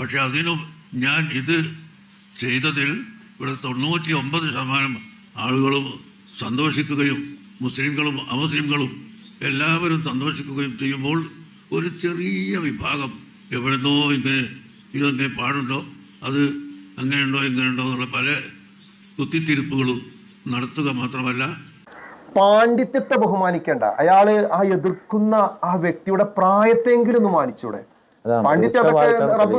പക്ഷെ അതിനും ഞാൻ ഇത് ചെയ്തതിൽ ഇവിടെ തൊണ്ണൂറ്റി ഒമ്പത് ശതമാനം ആളുകളും സന്തോഷിക്കുകയും മുസ്ലിങ്ങളും അമുസ്ലിങ്ങളും എല്ലാവരും സന്തോഷിക്കുകയും ചെയ്യുമ്പോൾ ഒരു ചെറിയ വിഭാഗം എവിടുന്നോ ഇങ്ങനെ ഇതെങ്ങനെ പാടുണ്ടോ? അത് അങ്ങനെയുണ്ടോ ഇങ്ങനെയുണ്ടോ എന്നുള്ള പല കുത്തിത്തിരിപ്പുകളും നടത്തുക മാത്രമല്ല. പാണ്ഡിത്യത്തെ ബഹുമാനിക്കേണ്ട അയാൾ ആ എതിർക്കുന്ന ആ വ്യക്തിയുടെ പ്രായത്തെങ്കിലും ഒന്ന് മാനിച്ചൂടെ? പാണ്ഡിത്യം റബ്ബ്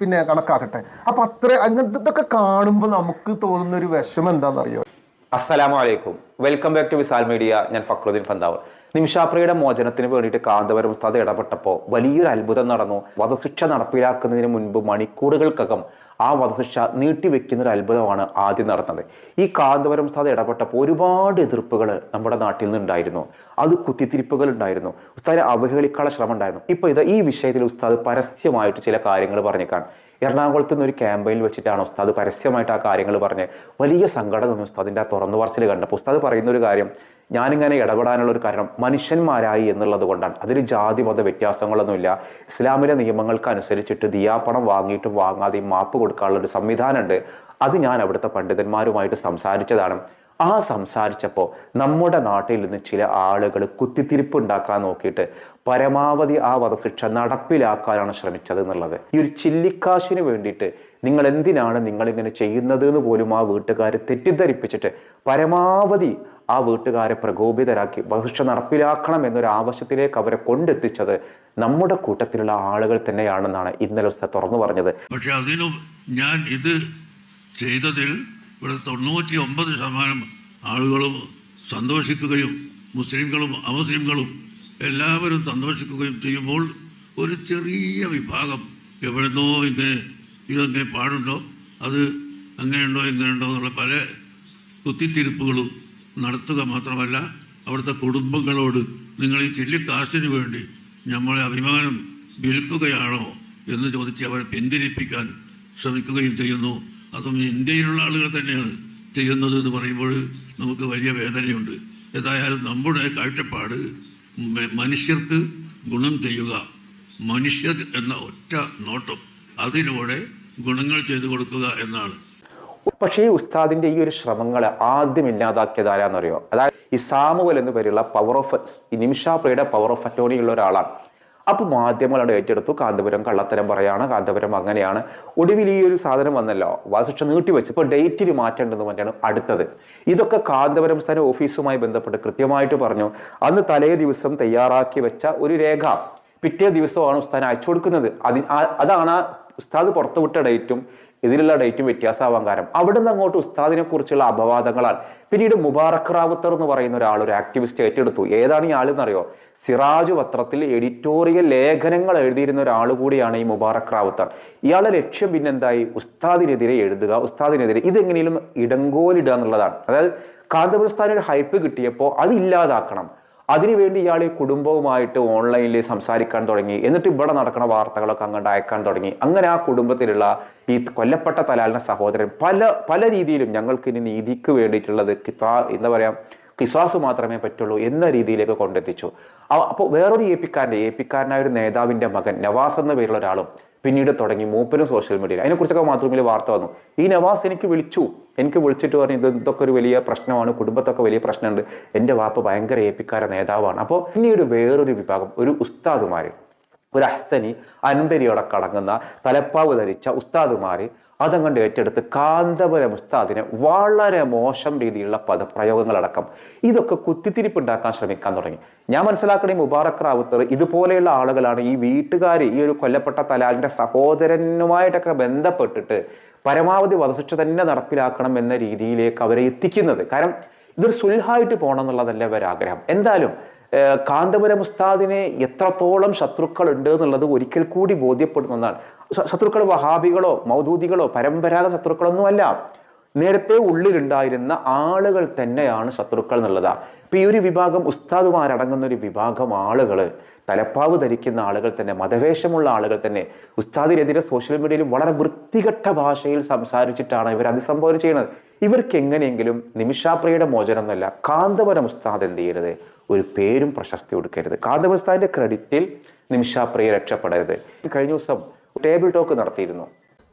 പിന്നെ കണക്കാക്കട്ടെ. അപ്പൊ അത്ര അങ്ങനത്തെ ഇതൊക്കെ കാണുമ്പോൾ നമുക്ക് തോന്നുന്ന ഒരു വിഷമം എന്താണെന്നറിയോ അസ്സലാമു അലൈക്കും. Welcome back to Visal media. ഞാൻ ഫക്രുദ്ദീൻ ഫന്താവർ നിമിഷാപ്രിയുടെ മോചനത്തിന് വേണ്ടിയിട്ട് കാന്തപുരം ഉസ്താദ് ഇടപെട്ടപ്പോൾ വലിയൊരു അത്ഭുതം നടന്നു. വധശിക്ഷ നടപ്പിലാക്കുന്നതിന് മുൻപ് മണിക്കൂറുകൾക്കകം ആ വധശിക്ഷ നീട്ടിവെക്കുന്ന ഒരു അത്ഭുതമാണ് ആദ്യം നടന്നത്. ഈ കാന്തപുരം ഉസ്താദ് ഇടപെട്ടപ്പോൾ ഒരുപാട് എതിർപ്പുകൾ നമ്മുടെ നാട്ടിൽ നിന്നുണ്ടായിരുന്നു. അത് കുത്തിത്തിരിപ്പുകൾ ഉണ്ടായിരുന്നു. ഉസ്താദിനെ അവഹേളിക്കാനുള്ള ശ്രമം ഉണ്ടായിരുന്നു ഇപ്പോൾ ഇത് ഈ വിഷയത്തിൽ ഉസ്താദ് പരസ്യമായിട്ട് ചില കാര്യങ്ങൾ പറഞ്ഞേക്കാൻ എറണാകുളത്ത് നിന്ന് ഒരു ക്യാമ്പയിനിൽ വെച്ചിട്ടാണ് ഉസ്താദ് പരസ്യമായിട്ട് ആ കാര്യങ്ങൾ പറഞ്ഞ് വലിയ സങ്കടം തോന്നി ഉസ്താദിന്റെ ആ തുറന്നു പറച്ചിൽ കണ്ടപ്പോൾ. ഉസ്താദ് പറയുന്ന ഒരു കാര്യം ഞാനിങ്ങനെ ഇടപെടാനുള്ള ഒരു കാരണം മനുഷ്യന്മാരായി എന്നുള്ളത് കൊണ്ടാണ്. അതിൽ ജാതി മത വ്യത്യാസങ്ങളൊന്നുമില്ല. ഇസ്ലാമിലെ നിയമങ്ങൾക്ക് അനുസരിച്ചിട്ട് ദിയാപ്പണം വാങ്ങിയിട്ടും വാങ്ങാതെയും മാപ്പ് കൊടുക്കാനുള്ള ഒരു സംവിധാനമുണ്ട്. അത് ഞാൻ അവിടുത്തെ പണ്ഡിതന്മാരുമായിട്ട് സംസാരിച്ചതാണ്. ആ സംസാരിച്ചപ്പോൾ നമ്മുടെ നാട്ടിൽ നിന്ന് ചില ആളുകൾ കുത്തിത്തിരിപ്പ് ഉണ്ടാക്കാൻ നോക്കിയിട്ട് പരമാവധി ആ വധശിക്ഷ നടപ്പിലാക്കാനാണ് ശ്രമിച്ചത് എന്നുള്ളത്. ഈ ഒരു ചില്ലിക്കാശിന് വേണ്ടിയിട്ട് നിങ്ങൾ എന്തിനാണ് നിങ്ങളിങ്ങനെ ചെയ്യുന്നത് എന്ന് പോലും ആ വീട്ടുകാരെ തെറ്റിദ്ധരിപ്പിച്ചിട്ട് പരമാവധി ആ വീട്ടുകാരെ പ്രകോപിതരാക്കി ഭവിഷ്യ നടപ്പിലാക്കണം എന്നൊരു ആവശ്യത്തിലേക്ക് അവരെ കൊണ്ടെത്തിച്ചത് നമ്മുടെ കൂട്ടത്തിലുള്ള ആളുകൾ തന്നെയാണെന്നാണ് ഇന്നലെ തുറന്നു പറഞ്ഞത്. പക്ഷെ അതിനും ഞാൻ ഇത് ചെയ്തതിൽ ഇവിടെ തൊണ്ണൂറ്റി ഒമ്പത് ശതമാനം ആളുകളും സന്തോഷിക്കുകയും മുസ്ലിംകളും അമുസ്ലിംകളും എല്ലാവരും സന്തോഷിക്കുകയും ചെയ്യുമ്പോൾ ഒരു ചെറിയ വിഭാഗം എവിടുന്നോ ഇങ്ങനെ ഇതെങ്ങനെ പാടുണ്ടോ അത് അങ്ങനെയുണ്ടോ ഇങ്ങനെയുണ്ടോ എന്നുള്ള പല കുത്തിത്തിരിപ്പുകളും നടത്തുക മാത്രമല്ല അവിടുത്തെ കുടുംബങ്ങളോട് നിങ്ങൾ ഈ ചെല്ലിക്കാശിന് വേണ്ടി നമ്മളെ അഭിമാനം വിൽക്കുകയാണോ എന്ന് ചോദിച്ച് അവരെ പിന്തിരിപ്പിക്കാൻ ശ്രമിക്കുകയും ചെയ്യുന്നു. അതും ഇന്ത്യയിലുള്ള ആളുകൾ തന്നെയാണ് ചെയ്യുന്നത് എന്ന് പറയുമ്പോൾ നമുക്ക് വലിയ വേദനയുണ്ട്. ഏതായാലും നമ്മുടെ കാഴ്ചപ്പാട് മനുഷ്യർക്ക് ഗുണം ചെയ്യുക മനുഷ്യർ എന്ന ഒറ്റ നോട്ടം അതിലൂടെ ഗുണങ്ങൾ ചെയ്തു കൊടുക്കുക എന്നാണ്. പക്ഷേ ഈ ഉസ്താദിന്റെ ഈ ഒരു ശ്രമങ്ങളെ ആദ്യം ഇല്ലാതാക്കിയത് ആരാന്നറിയോ അതായത് ഈ സാമുവൽ എന്ന് പേരുള്ള പവർ ഓഫ് നിമിഷാപ്രിയുടെ പവർ ഓഫ് അറ്റോണി ഉള്ള ഒരാളാണ്. അപ്പൊ മാധ്യമങ്ങളോട് ഏറ്റെടുത്തു. കാന്തപുരം കള്ളത്തരം പറയാണ്. കാന്തപുരം അങ്ങനെയാണ്. ഒടുവിൽ ഈ ഒരു സാധനം വന്നല്ലോ. വധശിക്ഷ നീട്ടിവെച്ച് ഇപ്പൊ ഡേറ്റിൽ മാറ്റേണ്ടെന്ന് പറഞ്ഞാണ് അടുത്തത്. ഇതൊക്കെ കാന്തപുരം സ്ഥാന ഓഫീസുമായി ബന്ധപ്പെട്ട് കൃത്യമായിട്ട് പറഞ്ഞു. അന്ന് തലേ ദിവസം തയ്യാറാക്കി വെച്ച ഒരു രേഖ പിറ്റേ ദിവസമാണ് ഉസ്താൻ അയച്ചു കൊടുക്കുന്നത്. അതി അതാണ് ഉസ്താദ് പുറത്തുവിട്ട ഡേറ്റും ഇതിലുള്ള ഡേറ്റും വ്യത്യാസമാവാൻ കാരണം. അവിടെ നിന്ന് അങ്ങോട്ട് ഉസ്താദിനെ കുറിച്ചുള്ള അപവാദങ്ങളാണ് പിന്നീട് മുബാറക് റാവുത്തർ എന്ന് പറയുന്ന ഒരാൾ ഒരു ആക്ടിവിസ്റ്റ് ഏറ്റെടുത്തു. ഏതാണ് ഈ ആളെന്നറിയോ? സിറാജ് പത്രത്തിൽ എഡിറ്റോറിയൽ ലേഖനങ്ങൾ എഴുതിയിരുന്ന ഒരാൾ കൂടിയാണ് ഈ മുബാറക് റാവുത്തർ. ഇയാളെ ലക്ഷ്യം പിന്നെന്തായി ഉസ്താദിനെതിരെ എഴുതുക ഉസ്താദിനെതിരെ ഇതെങ്ങനെയും ഇടങ്കോലിടുക എന്നുള്ളതാണ്. അതായത് കാന്തപുരസ്ഥാനൊരു ഹൈപ്പ് കിട്ടിയപ്പോൾ അത് ഇല്ലാതാക്കണം. അതിനുവേണ്ടി ഇയാൾ ഈ കുടുംബവുമായിട്ട് ഓൺലൈനിൽ സംസാരിക്കാൻ തുടങ്ങി. എന്നിട്ട് ഇവിടെ നടക്കുന്ന വാർത്തകളൊക്കെ അങ്ങോട്ട് അയക്കാൻ തുടങ്ങി. അങ്ങനെ ആ കുടുംബത്തിലുള്ള ഈ കൊല്ലപ്പെട്ട തലാലിന സഹോദരൻ പല പല രീതിയിലും ഞങ്ങൾക്ക് ഇനി നീതിക്ക് വേണ്ടിയിട്ടുള്ളത് കിതാ എന്താ പറയുക കിസാസ് മാത്രമേ പറ്റുള്ളൂ എന്ന രീതിയിലേക്ക് കൊണ്ടെത്തിച്ചു. അപ്പോൾ വേറൊരു എ പിക്കാരന്റെ എ പിക്കാരനായ ഒരു നേതാവിന്റെ മകൻ നവാസ് എന്ന പേരുള്ള ഒരാളും പിന്നീട് തുടങ്ങി മൂപ്പനും സോഷ്യൽ മീഡിയയിൽ അതിനെക്കുറിച്ചൊക്കെ മാത്രമേ വാർത്ത വന്നു. ഈ നവാസ് എനിക്ക് വിളിച്ചു. എനിക്ക് വിളിച്ചിട്ട് പറഞ്ഞു ഇത് ഇതൊക്കെ ഒരു വലിയ പ്രശ്നമാണ് കുടുംബത്തൊക്കെ വലിയ പ്രശ്നമുണ്ട്. എന്റെ വാപ്പ ഭയങ്കര ഏപ്പിക്കാര നേതാവാണ്. അപ്പോൾ പിന്നീട് വേറൊരു വിഭാഗം ഒരു ഉസ്താദുമാർ ഒരു അഹ്സനി അൻപരിയോടെ കടങ്ങുന്ന തലപ്പാവ് ധരിച്ച ഉസ്താദുമാര് അതങ്ങണ്ട് ഏറ്റെടുത്ത് കാന്തപുരം ഉസ്താദിനെ വളരെ മോശം രീതിയിലുള്ള പദപ്രയോഗങ്ങളടക്കം. ഇതൊക്കെ കുത്തിത്തിരിപ്പുണ്ടാക്കാൻ ശ്രമിക്കാൻ തുടങ്ങി. ഞാൻ മനസ്സിലാക്കണേ മുബാറക് റാവുത്തർ ഇതുപോലെയുള്ള ആളുകളാണ് ഈ വീട്ടുകാർ ഈ ഒരു കൊല്ലപ്പെട്ട തലാലിന്റെ സഹോദരനുമായിട്ടൊക്കെ ബന്ധപ്പെട്ടിട്ട് പരമാവധി വധശിക്ഷ തന്നെ നടപ്പിലാക്കണം എന്ന രീതിയിലേക്ക് അവരെ എത്തിക്കുന്നത്. കാരണം ഇതൊരു സുൽഹായിട്ട് പോകണം എന്നുള്ളതല്ലേ അവരുടെ ആഗ്രഹം എന്തായാലും കാന്തപുരം ഉസ്താദിനെ എത്രത്തോളം ശത്രുക്കൾ ഉണ്ട് എന്നുള്ളത് ഒരിക്കൽ കൂടി ബോധ്യപ്പെടുന്ന ഒന്നാണ് ശ- ശത്രുക്കൾ വഹാബികളോ മൗദൂദികളോ പരമ്പരാഗത ശത്രുക്കളൊന്നും അല്ല നേരത്തെ ഉള്ളിലുണ്ടായിരുന്ന ആളുകൾ തന്നെയാണ് ശത്രുക്കൾ എന്നുള്ളത്. ഇപ്പൊ ഈ ഒരു വിഭാഗം ഉസ്താദുമാരടങ്ങുന്ന ഒരു വിഭാഗം ആളുകൾ തലപ്പാവ് ധരിക്കുന്ന ആളുകൾ തന്നെ മതവേഷമുള്ള ആളുകൾ തന്നെ ഉസ്താദിനെതിരെ സോഷ്യൽ മീഡിയയിൽ വളരെ വൃത്തികെട്ട ഭാഷയിൽ സംസാരിച്ചിട്ടാണ് ഇവർ അതിസംബോധന ചെയ്യുന്നത്. ഇവർക്ക് എങ്ങനെയെങ്കിലും നിമിഷാപ്രിയയുടെ മോചനം എന്നല്ല കാന്തപുരം ഉസ്താദ് എന്ത് ചെയ്യരുത്? ഒരു പേരും പ്രശസ്തി കൊടുക്കരുത്. കാന്തപുരം ഉസ്താദിന്റെ ക്രെഡിറ്റിൽ നിമിഷാപ്രിയ രക്ഷപ്പെടരുത്. കഴിഞ്ഞ ദിവസം ടേബിൾ ടോക്ക് നടത്തിയിരുന്നു.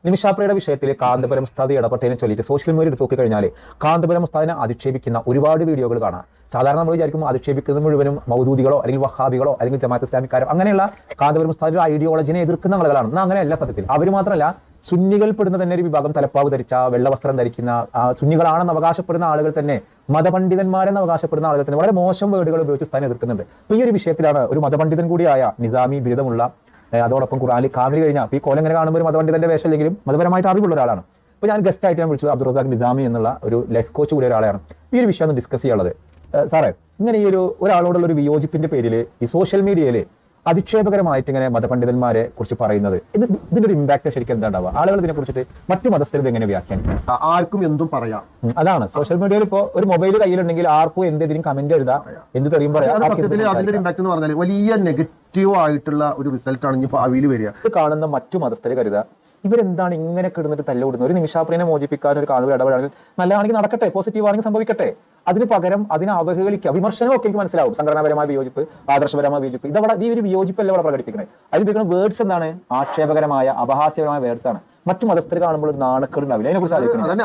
നിമിഷാപ്രയുടെ വിഷയത്തിൽ കാന്തപുരം ഉസ്താദ് ഇടപെട്ടതിനെ ചൊല്ലിയിട്ട് സോഷ്യൽ മീഡിയയിൽ എടുത്ത് നോക്കിക്കഴിഞ്ഞാൽ കാന്തപുരം ഉസ്താദിനെ അധിക്ഷേപിക്കുന്ന ഒരുപാട് വീഡിയോകൾ കാണാം. സാധാരണ നമ്മൾ വിചാരിക്കും അധിക്ഷേപിക്കുന്നത് മുഴുവനും മൗദൂദികളോ അല്ലെങ്കിൽ വഹാബികളോ അല്ലെങ്കിൽ ജമാഅത്ത് ഇസ്ലാമിക്കാരോ അങ്ങനെയുള്ള കാന്തപുരം ഉസ്താദിന്റെ ഐഡിയോളജിനെ എതിർക്കുന്ന ആളുകളാണ്. എന്നാൽ അങ്ങനെയല്ല സത്യത്തിൽ. അവർ മാത്രമല്ല സുന്നികൾ പെടുന്ന തന്നെ ഒരു വിഭാഗം തലപ്പാവ് ധരിച്ച വെള്ളവസ്ത്രം ധരിക്കുന്ന സുന്നികളാണെന്ന് അവകാശപ്പെടുന്ന ആളുകൾ തന്നെ മതപണ്ഡിതന്മാരെന്ന് അവകാശപ്പെടുന്ന ആളുകൾ തന്നെ വളരെ മോശം വേർഡുകൾ ഉപയോഗിച്ച് സ്ഥാനം എതിർക്കുന്നുണ്ട്. അപ്പൊ ഈ ഒരു വിഷയത്തിലാണ് ഒരു മതപണ്ഡിതൻ കൂടിയായ നിസാമി ബിരുദമുള്ള അതോടൊപ്പം ഖുറാനിൽ കാവിൽ കഴിഞ്ഞാൽ ഈ കോലം ഇങ്ങനെ കാണുമ്പോൾ ഒരു മതപണ്ഡിതന്റെ വേഷം ഇല്ലെങ്കിലും മതപരമായിട്ട് അറിവുള്ള ഒരാളാണ്. അപ്പോൾ ഞാൻ ഗസ്റ്റ് ആയിട്ട് ഞാൻ വിളിച്ചത് അബ്ദുൾ റസാഖ് നിസാമി എന്നുള്ള ഒരു ലൈഫ് കോച്ച് കൂടിയ ഒരാളാണ് ഈ ഒരു വിഷയം ഒന്ന് ഡിസ്കസ് ചെയ്യാനുള്ളത്. സാറേ ഇങ്ങനെ ഈ ഒരു ഒരാളോടുള്ള ഒരു വിയോജിപ്പിന്റെ പേരിൽ ഈ സോഷ്യൽ മീഡിയയിൽ അധിക്ഷേപകരമായിട്ട് ഇങ്ങനെ മതപണ്ഡിതന്മാരെ കുറിച്ച് പറയുന്നത്. ഇത് ഇതിന്റെ ഒരു ഇമ്പാക്ട് ശരിക്കും എന്താ ഉണ്ടാവുക ആളുകൾ ഇതിനെ കുറിച്ചിട്ട് മറ്റു മതസ്ഥരും എങ്ങനെ വ്യാഖ്യാനിക്കും? ആർക്കും എന്തും പറയാം. അതാണ്. സോഷ്യൽ മീഡിയയിൽ ഇപ്പോ ഒരു മൊബൈൽ കയ്യിലുണ്ടെങ്കിൽ ആർക്കും എന്ത് എന്തെങ്കിലും കമന്റ് എഴുതാ. എന്ത് തെറിയും പറയാം. അതിന്റെ ഇമ്പാക്ട് എന്ന് പറഞ്ഞാൽ വലിയ നെഗറ്റീവ് ആയിട്ടുള്ള ഒരു റിസൾട്ട് ആണ് ഇനി ഭാവിയിൽ വരിക. കാണുന്ന മറ്റു മതസ്ഥരെ കരുതുക ഇവരെന്താണ് ഇങ്ങനെ കിടന്നിട്ട് തല്ലുകൂടുന്നത് ഒരു നിമിഷാപ്രിയനെ മോചിപ്പിക്കാൻ ഒരു കാണുക ഇടപെടാണെങ്കിൽ നല്ലതാണെങ്കിൽ നടക്കട്ടെ പോസിറ്റീവ് ആണെങ്കിൽ സംഭവിക്കട്ടെ. അതിന് പകരം അതിനെ അവഹേളിക്കുക. വിമർശനം ഒക്കെ എനിക്ക് മനസ്സിലാവും. സംഘടനാപരമായ വിയോജിപ്പ് ആദർശപരമായ വിയോജിപ്പ്. ഇതവിടെ ഈ ഒരു വിയോജിപ്പല്ല ഇവിടെ പ്രകടിപ്പിക്കുന്നത്. അതിൽ ഉപയോഗിക്കുന്ന വേർഡ്സ് എന്താണ്? ആക്ഷേപകരമായ അപഹാസ്യപരമായ വേർഡ്സ് ആണ്. മറ്റു മതസ്ഥർ കാണുമ്പോൾ ഒരു ഉണ്ടാവില്ല. അതിനെ കുറിച്ച്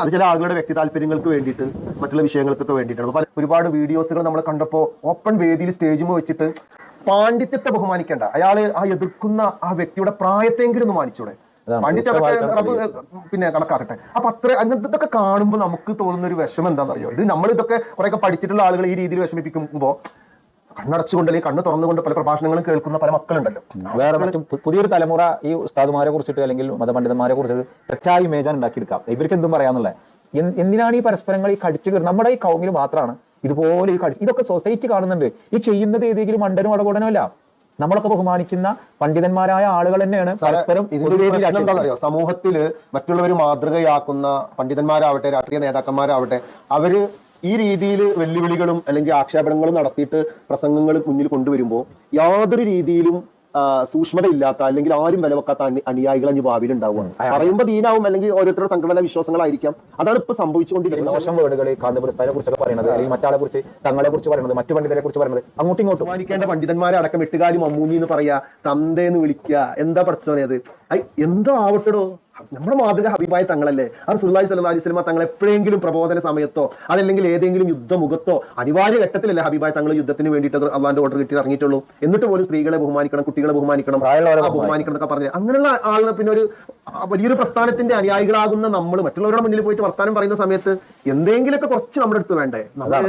അത് ചില ആളുകളുടെ വ്യക്തി താല്പര്യങ്ങൾക്ക് വേണ്ടിയിട്ട് മറ്റുള്ള വിഷയങ്ങൾക്കൊക്കെ വേണ്ടിയിട്ടാണ്. ഒരുപാട് വീഡിയോസുകൾ നമ്മൾ കണ്ടപ്പോൾ ഓപ്പൺ വേദിയിൽ സ്റ്റേജും വെച്ചിട്ട് പാണ്ഡിത്യത്തെ ബഹുമാനിക്കേണ്ട. അയാൾ ആ എതിർക്കുന്ന ആ വ്യക്തിയുടെ പ്രായത്തെങ്കിലും ഒന്ന് മാനിച്ചൂടെ. റബ്ബ് പിന്നെ കണക്കാക്കട്ടെ. അപ്പൊ അത്ര അങ്ങനത്തെ ഇതൊക്കെ കാണുമ്പോൾ നമുക്ക് തോന്നുന്ന ഒരു വിഷമം എന്താണെന്നറിയോ ഇത് നമ്മൾ ഇതൊക്കെ കുറെയൊക്കെ പഠിച്ചിട്ടുള്ള ആളുകൾ ഈ രീതിയിൽ വിഷമിപ്പിക്കുമ്പോൾ കണ്ണടച്ചുകൊണ്ട് അല്ലെങ്കിൽ കണ്ണ് തുറന്നുകൊണ്ട് പല പ്രഭാഷണങ്ങളും കേൾക്കുന്ന പല മക്കളുണ്ടല്ലോ. വേറെ മറ്റും പുതിയൊരു തലമുറ ഈ ഉസ്താദുമാരെ കുറിച്ചിട്ട് അല്ലെങ്കിൽ മതപണ്ഡിതന്മാരെ കുറിച്ചിട്ട് തെറ്റായ ഇമേജാണ് ഉണ്ടാക്കിയെടുക്കാം ഇവർക്ക് എന്തും പറയാന്നുള്ളത്. എന്തിനാണ് ഈ പരസ്പരങ്ങൾ ഈ കടിച്ചു കയറുന്നത്? നമ്മുടെ ഈ കൗമിൽ മാത്രമാണ് ഇതുപോലെ ഈ കടിച്ചു ഇതൊക്കെ സൊസൈറ്റി കാണുന്നുണ്ട്. ഈ ചെയ്യുന്നത് ഏതെങ്കിലും മണ്ടനും അടകൂടനോ അല്ല. നമ്മളൊക്കെ ബഹുമാനിക്കുന്ന പണ്ഡിതന്മാരായ ആളുകൾ തന്നെയാണ് പരസ്പരം. എന്താണെന്നറിയോ സമൂഹത്തിൽ മറ്റുള്ളവർ മാതൃകയാക്കുന്ന പണ്ഡിതന്മാരാവട്ടെ രാഷ്ട്രീയ നേതാക്കന്മാരാവട്ടെ അവർ ഈ രീതിയിൽ വെല്ലുവിളികളും അല്ലെങ്കിൽ ആക്ഷേപണങ്ങളും നടത്തിയിട്ട് പ്രസംഗങ്ങൾ മുന്നിൽ കൊണ്ടുവരുമ്പോൾ യാതൊരു രീതിയിലും സൂക്ഷ്മതയില്ലാത്ത അല്ലെങ്കിൽ ആരും വിലവെക്കാത്ത അണി അനുയായികൾ അഞ്ച് ഭാവിയിൽ ഉണ്ടാവുക. പറയുമ്പോൾ ദീനാവും അല്ലെങ്കിൽ ഓരോരുത്തരുടെ സംഘടന വിശ്വാസങ്ങളായിരിക്കാം. അതാണ് ഇപ്പൊ സംഭവിച്ചുകൊണ്ടിരിക്കുന്നത്. മോശം വേർഡുകൾ കാന്തപുരസ്ഥാനെ കുറിച്ചൊക്കെ പറയുന്നത് അല്ലെങ്കിൽ മറ്റാളെ കുറിച്ച് തങ്ങളെ കുറിച്ച് പറയുന്നത് മറ്റു പണ്ഡിതരെ കുറിച്ച് പറയുന്നത് അങ്ങോട്ടും ഇങ്ങോട്ടും. ബഹുമാനിക്കേണ്ട പണ്ഡിതന്മാരെ അടക്കം എട്ടുകാലി മമ്മൂഞ്ഞി എന്ന് പറയാ തന്തേന്ന് വിളിക്കുക എന്താ പഠിച്ചോനെ അത്? ഐ, എന്തോ ആവട്ടെടോ. നമ്മുടെ മാതൃക ഹബീബായ തങ്ങളല്ലേ? അത് സുല്ലാഹി സല്ലാ അലൈഹി സ്വലമ തങ്ങൾ എപ്പോഴെങ്കിലും പ്രബോധന സമയത്തോ അതല്ലെങ്കിൽ ഏതെങ്കിലും യുദ്ധമുഖത്തോ അനിവാര്യ ഘട്ടത്തിലല്ലേ ഹബീബായ തങ്ങൾ യുദ്ധത്തിന് വേണ്ടിയിട്ട് അള്ളാന്റെ ഓർഡർ കിട്ടി ഇറങ്ങിയിട്ടുള്ളൂ. എന്നിട്ട് പോലും സ്ത്രീകളെ ബഹുമാനിക്കണം കുട്ടികളെ ബഹുമാനിക്കണം ബഹുമാനിക്കണം എന്നൊക്കെ പറഞ്ഞത് അങ്ങനെയുള്ള ആളിനെ പിന്നെ ഒരു വലിയൊരു പ്രസ്ഥാനത്തിന്റെ അനുയായികളാകുന്ന നമ്മൾ മറ്റുള്ളവരുടെ മുന്നിൽ പോയിട്ട് വർത്താനം പറയുന്ന സമയത്ത് എന്തെങ്കിലുമൊക്കെ കുറച്ച് നമ്മുടെ അടുത്ത് വേണ്ടേ? നമ്മൾ.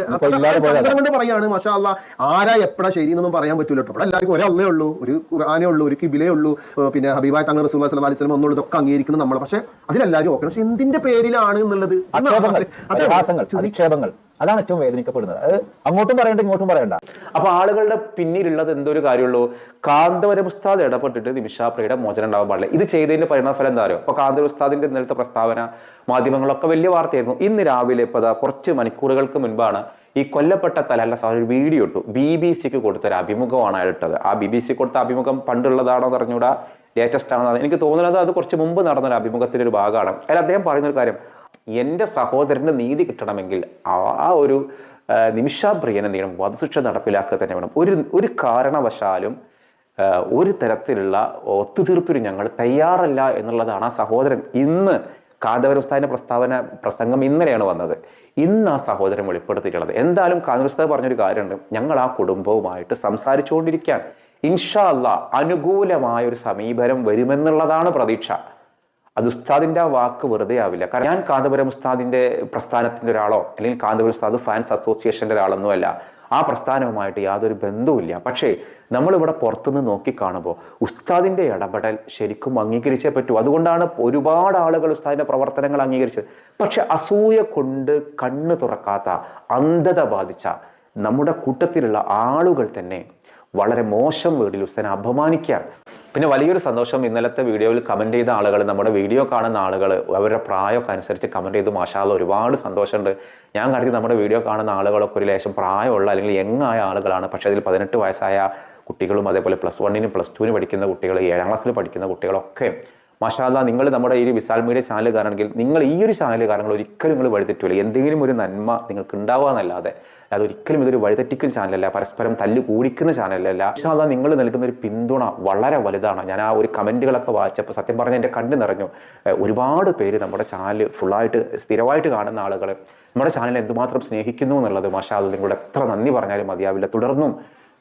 കൊണ്ട് പറയാണ് മാഷാ അല്ല ആരാ എപ്പോഴാ ശരി എന്നൊന്നും പറയാൻ പറ്റൂല കേട്ടോ. ഇവിടെ എല്ലാവർക്കും അള്ളേ ഉള്ളൂ ഒരു ഖുർആാനേ ഉള്ളൂ ഒരു കിബിലേ ഉള്ളൂ. പിന്നെ ഹബീബായ് തങ്ങൾ റസൂൽ അലൈഹി വസല്ലം ഒന്നുള്ളൂ ഇതൊക്കെ നമ്മൾ പക്ഷെ അതിലെല്ലാവരും ഓക്കെ. പക്ഷെ എന്തിന്റെ പേരിലാണ് എന്നുള്ളത്? അതാണ് ഏറ്റവും വേദനിക്കപ്പെടുന്നത്. അത് അങ്ങോട്ടും പറയണ്ട ഇങ്ങോട്ടും പറയണ്ട. അപ്പൊ ആളുകളുടെ പിന്നിലുള്ളത് എന്തൊരു കാര്യമുള്ളൂ? കാന്തവര ഉസ്താദ് ഇടപെട്ടിട്ട് നിമിഷാപ്രിയുടെ മോചനം ഉണ്ടാവാൻ പാടില്ല. ഇത് ചെയ്തതിന്റെ പരിണാമഫലം എന്താ അറിയോ? അപ്പൊ കാന്തവര ഉസ്താദിന്റെ ഇന്നലത്തെ പ്രസ്താവന മാധ്യമങ്ങളൊക്കെ വലിയ വാർത്തയായിരുന്നു. ഇന്ന് രാവിലെ ഇപ്പൊ കുറച്ച് മണിക്കൂറുകൾക്ക് മുൻപാണ് ഈ കൊല്ലപ്പെട്ട തലല്ല സാർ ഒരു വീഡിയോ ഇട്ടു. ബി ബി സിക്ക് കൊടുത്തൊരു അഭിമുഖമാണ് ഇട്ടത്. ആ ബി ബി സി കൊടുത്ത അഭിമുഖം പണ്ടുള്ളതാണോ എന്ന് അറിഞ്ഞൂടാ? ലേറ്റസ്റ്റ് ആണോ എനിക്ക് തോന്നുന്നത് അത് കുറച്ച് മുമ്പ് നടന്ന ഒരു അഭിമുഖത്തിന്റെ ഒരു ഭാഗമാണ്. അതിൽ അദ്ദേഹം പറയുന്ന ഒരു കാര്യം എന്റെ സഹോദരന് നീതി കിട്ടണമെങ്കിൽ ആ- ഒരു നിമിഷാപ്രിയൻ എന്ത് വധശിക്ഷ നടപ്പിലാക്കുക തന്നെ വേണം. ഒരു ഒരു കാരണവശാലും ഒരു തരത്തിലുള്ള ഒത്തുതീർപ്പിന് ഞങ്ങൾ തയ്യാറല്ല എന്നുള്ളതാണ് ആ സഹോദരൻ ഇന്ന് കാന്തപുരസ്ഥാന്റെ പ്രസ്താവന പ്രസംഗം ഇന്നലെയാണ് വന്നത്. ഇന്ന് ആ സഹോദരൻ വെളിപ്പെടുത്തിയിട്ടുള്ളത്. എന്തായാലും കാന്തവരസ്ഥാൻ പറഞ്ഞൊരു കാര്യമുണ്ട്. ഞങ്ങൾ ആ കുടുംബവുമായിട്ട് സംസാരിച്ചുകൊണ്ടിരിക്കുകയാണ്. ഇൻഷാ അല്ലാ അനുകൂലമായ ഒരു സമീപനം വരുമെന്നുള്ളതാണ് പ്രതീക്ഷ. അത് ഉസ്താദിന്റെ ആ വാക്ക് വെറുതെ ആവില്ല. കാരണം ഞാൻ കാന്തപുരം ഉസ്താദിന്റെ പ്രസ്ഥാനത്തിന്റെ ഒരാളോ അല്ലെങ്കിൽ കാന്തപുരം ഉസ്താദ് ഫാൻസ് അസോസിയേഷന്റെ ഒരാളൊന്നും അല്ല. ആ പ്രസ്ഥാനവുമായിട്ട് യാതൊരു ബന്ധവുമില്ല പക്ഷേ നമ്മളിവിടെ പുറത്തുനിന്ന് നോക്കിക്കാണുമ്പോൾ ഉസ്താദിന്റെ ഇടപെടൽ ശരിക്കും അംഗീകരിച്ചേ പറ്റൂ. അതുകൊണ്ടാണ് ഒരുപാട് ആളുകൾ ഉസ്താദിന്റെ പ്രവർത്തനങ്ങൾ അംഗീകരിച്ചത്. പക്ഷെ അസൂയ കൊണ്ട് കണ്ണ് തുറക്കാത്ത അന്ധത ബാധിച്ച നമ്മുടെ കൂട്ടത്തിലുള്ള ആളുകൾ തന്നെ വളരെ മോശം വീടിൽ ഉസ്താദിനെ അപമാനിക്കുകയാണ്. പിന്നെ വലിയൊരു സന്തോഷം ഇന്നലത്തെ വീഡിയോയിൽ കമന്റ് ചെയ്ത ആളുകൾ നമ്മുടെ വീഡിയോ കാണുന്ന ആളുകൾ അവരുടെ പ്രായമൊക്കെ അനുസരിച്ച് കമന്റ് ചെയ്ത് മാഷാല ഒരുപാട് സന്തോഷമുണ്ട്. ഞാൻ കരുതി നമ്മുടെ വീഡിയോ കാണുന്ന ആളുകളൊക്കെ ഒരു ലേശം പ്രായമുള്ള അല്ലെങ്കിൽ യങ്ങായ ആളുകളാണ്. പക്ഷേ അതിൽ പതിനെട്ട് വയസ്സായ കുട്ടികളും അതേപോലെ പ്ലസ് വണ്ണിനും പ്ലസ് ടുവിന് പഠിക്കുന്ന കുട്ടികൾ ഏഴാം ക്ലാസ്സിൽ പഠിക്കുന്ന കുട്ടികളൊക്കെ മാഷാല്ല നിങ്ങൾ നമ്മുടെ ഈ വിശാൽ മീഡിയ ചാനൽ കാരണമെങ്കിൽ നിങ്ങൾ ഈ ഒരു ചാനൽ കാരണങ്ങൾ ഒരിക്കലും നിങ്ങൾ വഴിതെറ്റില്ല. എന്തെങ്കിലും ഒരു നന്മ നിങ്ങൾക്ക് ഉണ്ടാവുക എന്നല്ലാതെ. അത് ഒരിക്കലും ഇതൊരു വഴിതെറ്റിക്കൽ ചാനലല്ല പരസ്പരം തല്ലു കൂടിക്കുന്ന ചാനലല്ല. മഷാല നിങ്ങൾ നൽകുന്ന ഒരു പിന്തുണ വളരെ വലുതാണ്. ഞാൻ ആ ഒരു കമന്റുകളൊക്കെ വായിച്ചപ്പോൾ സത്യം പറഞ്ഞാൽ എന്റെ കണ്ണു നിറഞ്ഞു. ഒരുപാട് പേര് നമ്മുടെ ചാനൽ ഫുള്ളായിട്ട് സ്ഥിരമായിട്ട് കാണുന്ന ആളുകൾ നമ്മുടെ ചാനൽ എന്തുമാത്രം സ്നേഹിക്കുന്നു എന്നുള്ളത് മഷാല നിങ്ങളോട് എത്ര നന്ദി പറഞ്ഞാലും മതിയാവില്ല. തുടർന്നും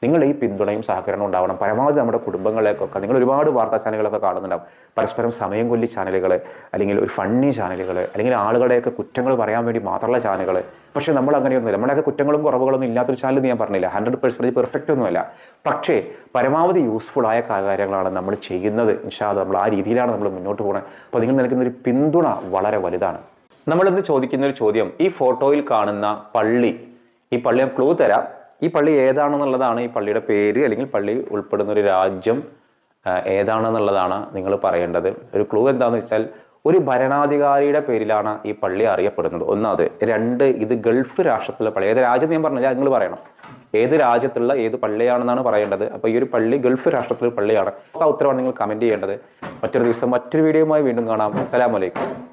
നിങ്ങൾ ഈ പിന്തുണയും സഹകരണവും ഉണ്ടാവണം. പരമാവധി നമ്മുടെ കുടുംബങ്ങളെയൊക്കെ നിങ്ങൾ ഒരുപാട് വാർത്താ ചാനലുകളൊക്കെ കാണുന്നുണ്ടാവും. പരസ്പരം സമയം കൊല്ലി ചാനലുകൾ അല്ലെങ്കിൽ ഒരു ഫണ്ണി ചാനലുകൾ അല്ലെങ്കിൽ ആളുകളുടെയൊക്കെ കുറ്റങ്ങൾ പറയാൻ വേണ്ടി മാത്രമുള്ള ചാനലുകൾ പക്ഷേ നമ്മൾ അങ്ങനെയൊന്നുമില്ല. നമ്മുടെയൊക്കെ കുറ്റങ്ങളും കുറവുകളൊന്നും ഇല്ലാത്തൊരു ചാനൽ ഞാൻ പറഞ്ഞില്ല? ഹൺഡ്രഡ് പെർസെന്റേജ് പെർഫെക്റ്റ് ഒന്നുമല്ല. പക്ഷേ പരമാവധി യൂസ്ഫുൾ ആയ കാര്യങ്ങളാണ് നമ്മൾ ചെയ്യുന്നത്. ഇൻഷാദ് നമ്മൾ ആ രീതിയിലാണ് നമ്മൾ മുന്നോട്ട് പോകുന്നത് അപ്പോൾ നിങ്ങൾ നൽകുന്ന ഒരു പിന്തുണ വളരെ വലുതാണ്. നമ്മളിന്ന് ചോദിക്കുന്ന ഒരു ചോദ്യം ഈ ഫോട്ടോയിൽ കാണുന്ന പള്ളി ഈ പള്ളി ഞാൻ ക്ലൂ തരാം. ഈ പള്ളി ഏതാണെന്നുള്ളതാണ് ഈ പള്ളിയുടെ പേര് അല്ലെങ്കിൽ പള്ളി ഉൾപ്പെടുന്ന ഒരു രാജ്യം ഏതാണെന്നുള്ളതാണ് നിങ്ങൾ പറയേണ്ടത്. ഒരു ക്ലൂ എന്താണെന്ന് വെച്ചാൽ ഒരു ഭരണാധികാരിയുടെ പേരിലാണ് ഈ പള്ളി അറിയപ്പെടുന്നത്. ഒന്നാമത് രണ്ട് ഇത് ഗൾഫ് രാഷ്ട്രത്തിലെ പള്ളി. ഏത് രാജ്യം ഞാൻ പറഞ്ഞില്ല നിങ്ങൾ പറയണം. ഏത് രാജ്യത്തുള്ള ഏത് പള്ളിയാണെന്നാണ് പറയേണ്ടത്. അപ്പോൾ ഈ ഒരു പള്ളി ഗൾഫ് രാഷ്ട്രത്തിലെ പള്ളിയാണ്. ആ ഉത്തരവാണ് നിങ്ങൾ കമന്റ് ചെയ്യേണ്ടത്. മറ്റൊരു ദിവസം മറ്റൊരു വീഡിയോയുമായി വീണ്ടും കാണാം. അസ്സലാമലൈക്കും